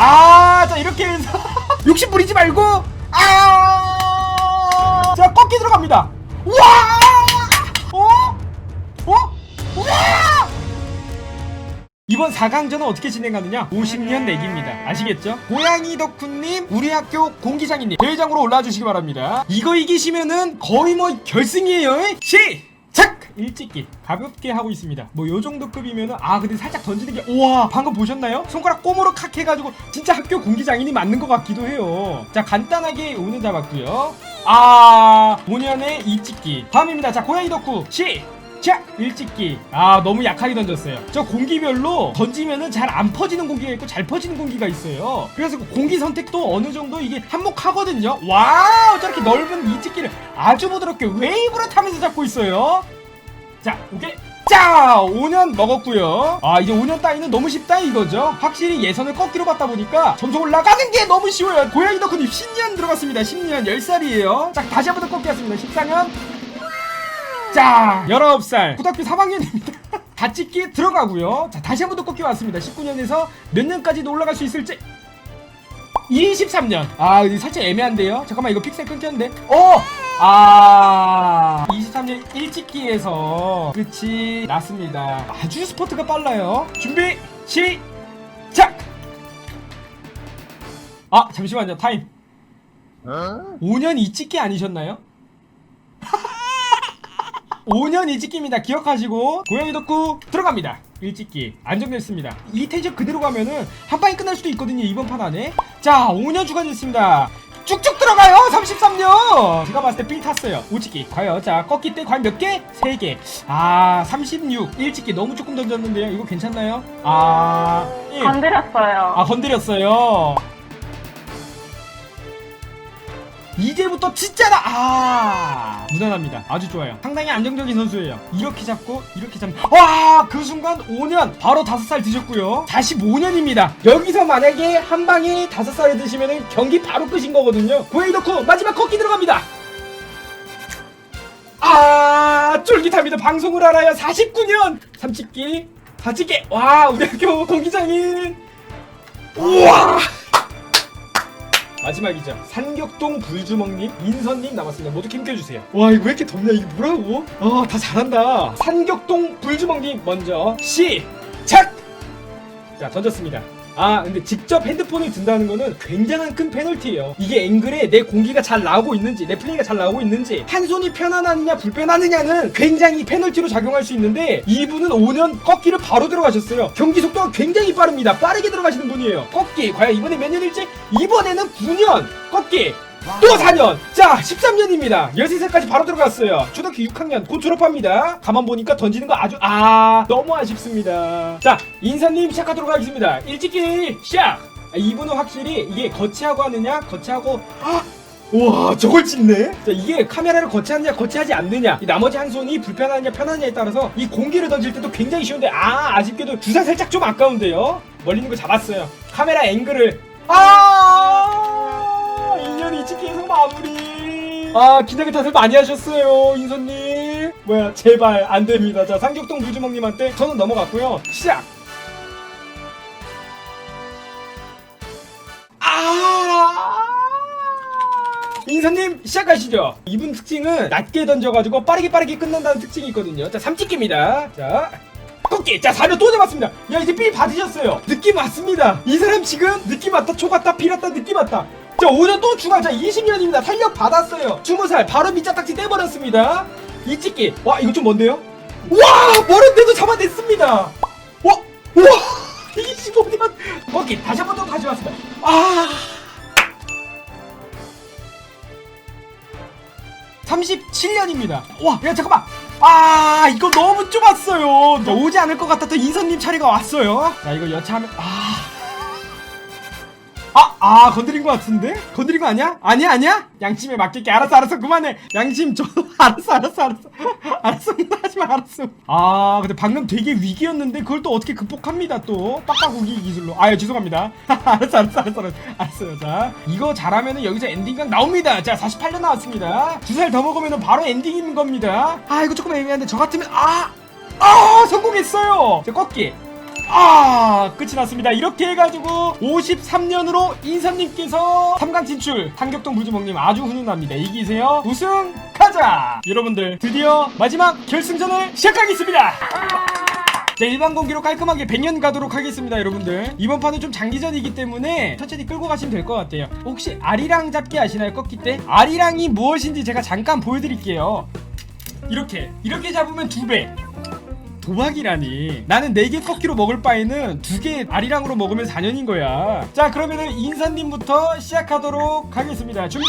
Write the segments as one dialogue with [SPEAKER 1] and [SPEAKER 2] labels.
[SPEAKER 1] 아, 자 이렇게 해서 욕심 부리지 말고 아, 자 꺾기 들어갑니다. 와, 어, 어, 와. 이번 4강전은 어떻게 진행하느냐? 50년 내기입니다. 아시겠죠? 고양이 덕후님, 우리 학교 공기장이님, 대회장으로 올라와 주시기 바랍니다. 이거 이기시면은 거의 뭐 결승이에요. 시작! 일찍기 가볍게 하고 있습니다. 뭐 요 정도 급이면은 아 근데 살짝 던지는 게 우와 방금 보셨나요? 손가락 꼬무로 칵 해가지고 진짜 학교 공기장인이 맞는 것 같기도 해요. 자 간단하게 오는 잡았고요. 아 5년의 이찍기 다음입니다. 자 고양이 덕후 시 자, 일찍기. 아, 너무 약하게 던졌어요. 저 공기별로 던지면은 잘 안 퍼지는 공기가 있고 잘 퍼지는 공기가 있어요. 그래서 그 공기 선택도 어느 정도 이게 한몫하거든요. 와우, 저렇게 넓은 이찍기를 아주 부드럽게 웨이브로 타면서 잡고 있어요. 자, 오케이. 자, 5년 먹었고요. 아, 이제 5년 따위는 너무 쉽다 이거죠. 확실히 예선을 꺾기로 봤다 보니까 점수 올라가는 게 너무 쉬워요. 고양이 덕후님 10년 들어갔습니다. 10년 10살이에요. 자, 다시 한번 더 꺾기 왔습니다. 14년. 자, 19살. 고등학교 3학년입니다. 다 찍기 들어가고요. 자, 다시 한번 더 꺾기 왔습니다. 19년에서 몇 년까지도 올라갈 수 있을지. 23년. 아, 살짝 애매한데요? 잠깐만, 이거 픽셀 끊겼는데. 어! 아, 23년 일찍기에서 끝이 났습니다. 아주 스포트가 빨라요. 준비, 시작! 아, 잠시만요. 타임. 5년 이찍기 아니셨나요? 5년 일찍기입니다. 기억하시고 고양이 덕후 들어갑니다. 일찍기 안정됐습니다. 이 텐션 그대로 가면은 한 방에 끝날 수도 있거든요. 이번 판 안에. 자, 5년 추가됐습니다. 쭉쭉 들어가요. 33년. 제가 봤을 때삘 탔어요. 오찍기. 과연 자 꺾기 때 과연 몇 개? 3개. 아, 36. 일찍기 너무 조금 던졌는데요. 이거 괜찮나요? 아, 1.
[SPEAKER 2] 건드렸어요.
[SPEAKER 1] 아 건드렸어요. 이제부터 진짜다. 아 무난합니다. 아주 좋아요. 상당히 안정적인 선수예요. 이렇게 잡고 이렇게 잡. 와그 순간 5년 바로 5살 드셨고요. 45년입니다. 여기서 만약에 한 방에 5살을 드시면은 경기 바로 끝인 거거든요. 고에이 덕후 마지막 꺾기 들어갑니다. 아 쫄깃합니다. 방송을 알아야 49년 30기 40기 와 우리 학교 공기장인 우와 마지막이죠. 산격동 불주먹님 인선님 남았습니다. 모두 힘겨주세요. 와 이거 왜 이렇게 덥냐? 이게 뭐라고? 아 다 잘한다. 산격동 불주먹님 먼저 시작! 자 던졌습니다 아 근데 직접 핸드폰을 든다는 거는 굉장한 큰 페널티예요. 이게 앵글에 내 공기가 잘 나오고 있는지 내 플레이가 잘 나오고 있는지 한 손이 편안하느냐 불편하느냐는 굉장히 페널티로 작용할 수 있는데 이분은 5년 꺾기를 바로 들어가셨어요. 경기 속도가 굉장히 빠릅니다. 빠르게 들어가시는 분이에요. 꺾기. 과연 이번에 몇 년일지? 이번에는 9년 꺾기 또 4년! 자, 13년입니다. 13살까지 바로 들어갔어요. 초등학교 6학년 곧 졸업합니다. 가만 보니까 던지는 거 아주, 아, 너무 아쉽습니다. 자, 인사님 시작하도록 하겠습니다. 일찍이 시작! 아, 이분은 확실히 이게 거치하고 하느냐, 거치하고, 아! 우와 저걸 찍네 자 이게 카메라를 거치하느냐 거치하지 않느냐 이 나머지 한 손이 불편하느냐 편하느냐에 따라서 이 공기를 던질 때도 굉장히 쉬운데 아 아쉽게도 주사 살짝 좀 아까운데요 멀리 있는 거 잡았어요 카메라 앵글을 아 2년 이 치기에서 마무리 아 기대기 탓을 많이 하셨어요 인선님 뭐야 제발 안 됩니다 자 상격동 부주먹님한테 저는 넘어갔고요 시작 아 인사님 시작하시죠. 이분 특징은 낮게 던져가지고 빠르게 빠르게 끝난다는 특징이 있거든요. 자, 삼찍기입니다. 자, 꺾기. 자, 4년 또 잡았습니다. 야, 이제 삘 받으셨어요. 느낌 왔습니다. 이 사람 지금 느낌 왔다, 초 갔다, 피 갔다, 느낌 왔다. 자, 5년 또 추가. 자, 20년입니다. 탄력 받았어요. 20살 바로 밑자딱지 떼버렸습니다. 이 찍기. 와, 이거 좀 뭔데요? 와, 멀은데도 잡아냈습니다. 와, 와, 25년. 꺾기. 다시 한 번 더 가져왔습니다. 아. 37년입니다. 와, 야 잠깐만. 아, 이거 너무 좁았어요. 자, 오지 않을 것 같았던 인선님 차례가 왔어요. 자, 이거 여차하면 아. 아, 아, 건드린 것 같은데? 건드린 거 아니야? 아니야, 아니야? 양심에 맡길게. 알았어, 알았어. 그만해. 양심, 저, 알았어, 알았어, 알았어. 알았어, 하지 마, 알았어. 아, 근데 방금 되게 위기였는데, 그걸 또 어떻게 극복합니다, 또. 빡빡우기 기술로. 아, 예, 죄송합니다. 알았어, 알았어, 알았어, 알았어. 알았어 요. 자, 이거 잘하면은 여기서 엔딩각 나옵니다. 자, 48년 나왔습니다. 두 살 더 먹으면은 바로 엔딩인 겁니다. 아, 이거 조금 애매한데, 저 같으면, 아! 아! 성공했어요! 자, 꺾기. 아 끝이 났습니다. 이렇게 해가지고 53년으로 인선님께서 3강 진출 한격동 불주먹님 아주 훈훈합니다. 이기세요. 우승 가자! 여러분들 드디어 마지막 결승전을 시작하겠습니다! 자 일반 공기로 깔끔하게 100년 가도록 하겠습니다 여러분들. 이번 판은 좀 장기전이기 때문에 천천히 끌고 가시면 될 것 같아요. 혹시 아리랑 잡기 아시나요? 꺾기 때? 아리랑이 무엇인지 제가 잠깐 보여드릴게요. 이렇게 이렇게 잡으면 두배 도박이라니. 나는 4개 꺾기로 먹을 바에는 2개 아리랑으로 먹으면 4년인 거야. 자 그러면은 인사님부터 시작하도록 하겠습니다. 준비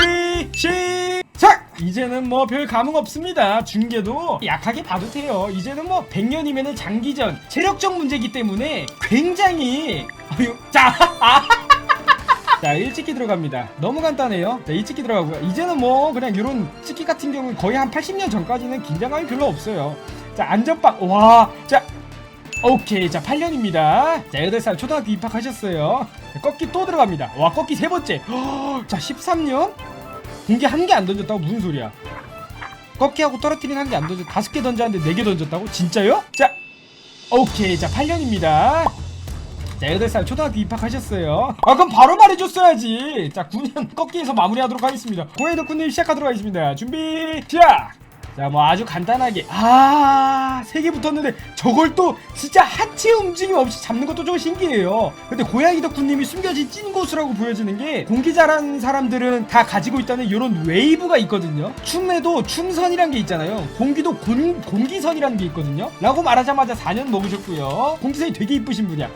[SPEAKER 1] 시작! 이제는 뭐 별 감흥 없습니다. 중계도 약하게 봐도 돼요. 이제는 뭐 100년이면은 장기전 체력적 문제이기 때문에 굉장히 아유 자 자 일찍기 들어갑니다. 너무 간단해요. 자 일찍기 들어가고요. 이제는 뭐 그냥 이런 찍기 같은 경우는 거의 한 80년 전까지는 긴장감이 별로 없어요 자 안전빵. 와자 오케이. 자 8년입니다. 자 8살 초등학교 입학하셨어요. 자, 꺾기 또 들어갑니다. 와 꺾기 세 번째. 허, 자 13년? 공기 한개 안 던졌다고? 무슨 소리야? 꺾기하고 떨어뜨린 한 개 안 던졌 다섯 개 던졌는데 네 개 던졌다고? 진짜요? 자 오케이. 자 8년입니다. 자 8살 초등학교 입학하셨어요. 아 그럼 바로 말해줬어야지. 자 9년 꺾기에서 마무리하도록 하겠습니다. 고해덕분님 시작하도록 하겠습니다. 준비 시작 자 뭐 아주 간단하게. 아 세 개 붙었는데 저걸 또 진짜 하체 움직임 없이 잡는 것도 좀 신기해요. 근데 고양이 덕후님이 숨겨진 찐 고수라고 보여지는 게 공기 잘하는 사람들은 다 가지고 있다는 이런 웨이브가 있거든요. 춤에도 춤선이란 게 있잖아요. 공기도 공, 공기선이라는 게 있거든요. 라고 말하자마자 4년 먹으셨고요. 공기선이 되게 이쁘신 분이야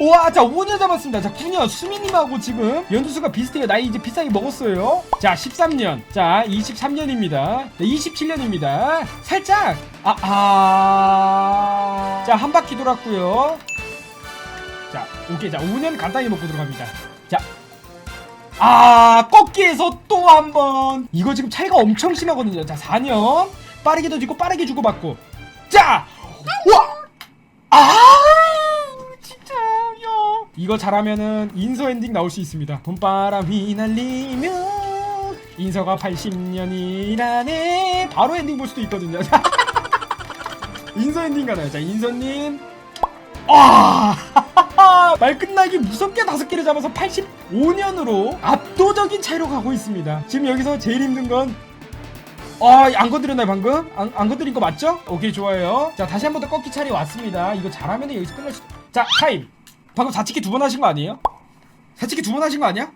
[SPEAKER 1] 와, 자, 5년 잡았습니다. 자, 9년. 수민님하고 지금 연두수가 비슷해요. 나이 이제 비싸게 먹었어요. 자, 13년. 자, 23년입니다. 네, 27년입니다. 살짝. 아, 아. 자, 한 바퀴 돌았고요. 자, 오케이. 자, 5년 간단히 먹고 들어갑니다. 자. 아, 꺾기에서 또 한 번. 이거 지금 차이가 엄청 심하거든요. 자, 4년. 빠르게 던지고 빠르게 주고받고. 자! 와! 아! 이거 잘하면은 인서 엔딩 나올 수 있습니다. 봄바람이 날리며 인서가 80년이라네. 바로 엔딩 볼 수도 있거든요. 인서 엔딩 가나요? 자, 인서님. 아! 말 끝나기 무섭게 다섯 개를 잡아서 85년으로 압도적인 차이로 가고 있습니다. 지금 여기서 제일 힘든 건 아, 안 건드렸나요, 방금? 안, 안 건드린 거 맞죠? 오케이, 좋아요. 자, 다시 한 번 더 꺾기 차례 왔습니다. 이거 잘하면 여기서 끝날 수. 자, 타임. 방금 사치기 두번 하신 거 아니에요? 사치기 두번 하신 거 아니야?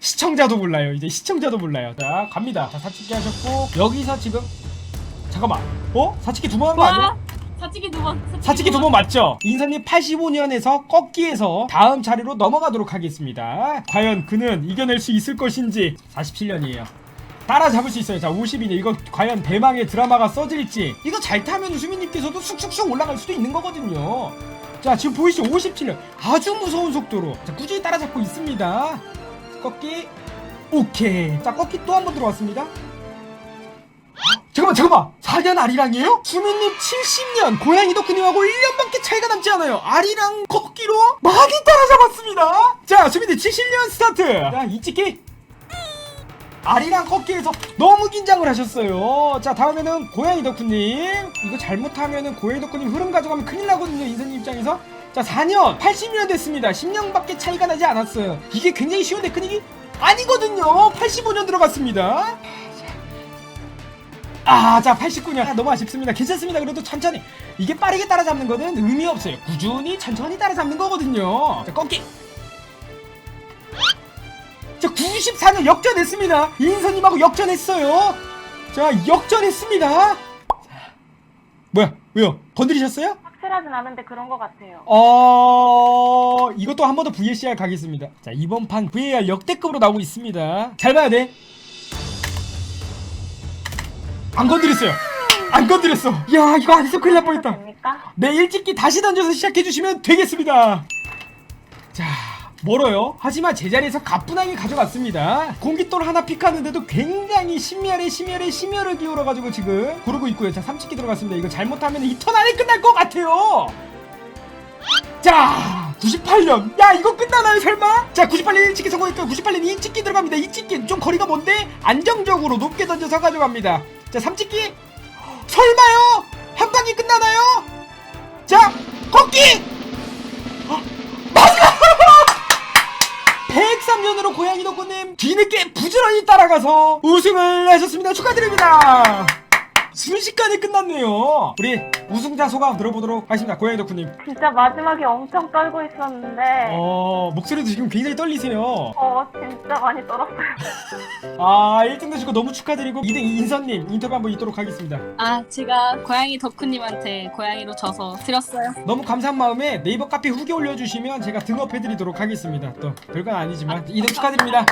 [SPEAKER 1] 시청자도 몰라요. 이제 시청자도 몰라요. 자, 갑니다. 자, 사치기 하셨고, 여기서 지금. 잠깐만. 어? 사치기 두번 한 거 아니야?
[SPEAKER 2] 와 사치기 두 번.
[SPEAKER 1] 사치기 두 번 맞죠? 인선님 85년에서 꺾기에서 다음 차례로 넘어가도록 하겠습니다. 과연 그는 이겨낼 수 있을 것인지 47년이에요. 따라잡을 수 있어요. 자, 52년. 이거 과연 대망의 드라마가 써질지. 이거 잘 타면 수민님께서도 쑥쑥쑥 올라갈 수도 있는 거거든요. 자, 지금 보이시죠? 57년. 아주 무서운 속도로. 자, 꾸준히 따라잡고 있습니다. 꺾기. 오케이. 자, 꺾기 또 한 번 들어왔습니다. 잠깐만 잠깐만 4년 아리랑이에요? 수민님 70년 고양이 덕후님하고 1년밖에 차이가 남지 않아요 아리랑 걷기로 많이 따라잡았습니다 자 수민님 70년 스타트 자 이찍기 아리랑 걷기에서 너무 긴장을 하셨어요 자 다음에는 고양이 덕후님 이거 잘못하면은 고양이 덕후님 흐름 가져가면 큰일 나거든요 인선님 입장에서 자 4년 80년 됐습니다 10년밖에 차이가 나지 않았어요 이게 굉장히 쉬운 테크닉이 아니거든요 85년 들어갔습니다 아, 자, 89년. 아, 너무 아쉽습니다. 괜찮습니다. 그래도 천천히. 이게 빠르게 따라잡는 거는 의미 없어요. 꾸준히 천천히 따라잡는 거거든요. 자, 꺾기. 자, 94년 역전했습니다. 이인선님하고 역전했어요. 자, 역전했습니다. 자, 뭐야? 왜요? 건드리셨어요?
[SPEAKER 2] 확실하진 않은데 그런 것 같아요.
[SPEAKER 1] 어, 이것도 한 번 더 VAR 가겠습니다. 자, 이번 판 VAR 역대급으로 나오고 있습니다. 잘 봐야 돼. 안 건드렸어요. 안 건드렸어. 야, 이거 안 했으면 큰일 날 뻔했다.
[SPEAKER 2] 됩니까?
[SPEAKER 1] 네, 일찍기 다시 던져서 시작해 주시면 되겠습니다. 자, 멀어요. 하지만 제자리에서 가뿐하게 가져갔습니다. 공깃돌 하나 픽하는데도 굉장히 심혈에 심혈에 심혈을 기울여가지고 지금 고르고 있고요. 자, 삼치기 들어갔습니다. 이거 잘못하면 이 턴 안에 끝날 것 같아요. 자, 98년. 야, 이거 끝나나요, 설마? 자, 98년 일찍기 성공했고, 98년 이찍기 들어갑니다. 이찍기 좀 거리가 먼데 안정적으로 높게 던져서 가져갑니다. 자, 삼찍기. 설마요? 한 방이 끝나나요? 자, 걷기! 103년으로 고양이 덕구님 뒤늦게 부지런히 따라가서 우승을 하셨습니다. 축하드립니다. 순식간에 끝났네요. 우리 우승자 소감 들어보도록 하겠습니다. 고양이 덕구님.
[SPEAKER 2] 진짜 마지막에 엄청 떨고 있었는데 어,
[SPEAKER 1] 어, 목소리도 지금 굉장히 떨리세요.
[SPEAKER 2] 진짜 많이 떨었어요.
[SPEAKER 1] 아, 1등 되시고 너무 축하드리고 2등 인선님 인터뷰 한번 있도록 하겠습니다.
[SPEAKER 3] 아, 제가 고양이 덕후님한테 고양이로 져서 드렸어요.
[SPEAKER 1] 너무 감사한 마음에 네이버 카페 후기 올려주시면 제가 등업해드리도록 하겠습니다. 또 별건 아니지만 2등 축하드립니다.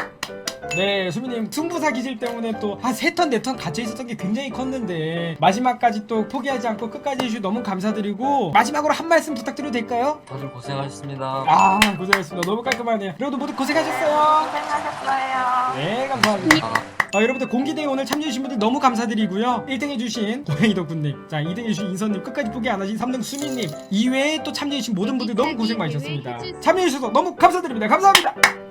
[SPEAKER 1] 네, 수미님 승부사 기질 때문에 또 한 세 턴 네 턴 갇혀 있었던 게 굉장히 컸는데 마지막까지 또 포기하지 않고 끝까지 해주셔서 너무 감사드리고 마지막으로 한 말씀 부탁드려도 될까요?
[SPEAKER 4] 다들 고생하셨습니다.
[SPEAKER 1] 아 고생하셨습니다. 너무 깔끔하네요. 여러분들 모두 고생하셨어요.
[SPEAKER 2] 고생하셨어요.
[SPEAKER 1] 네, 감사합니다.
[SPEAKER 4] 아,
[SPEAKER 1] 아, 여러분들 공기대회 오늘 참여해주신 분들 너무 감사드리고요 1등 해주신 고양이 덕분님 자 2등 해주신 인선님 끝까지 포기 안 하신 3등 수민님 이외에 또 참여해주신 모든 분들 너무 고생 많으셨습니다 참여해주셔서 너무 감사드립니다 감사합니다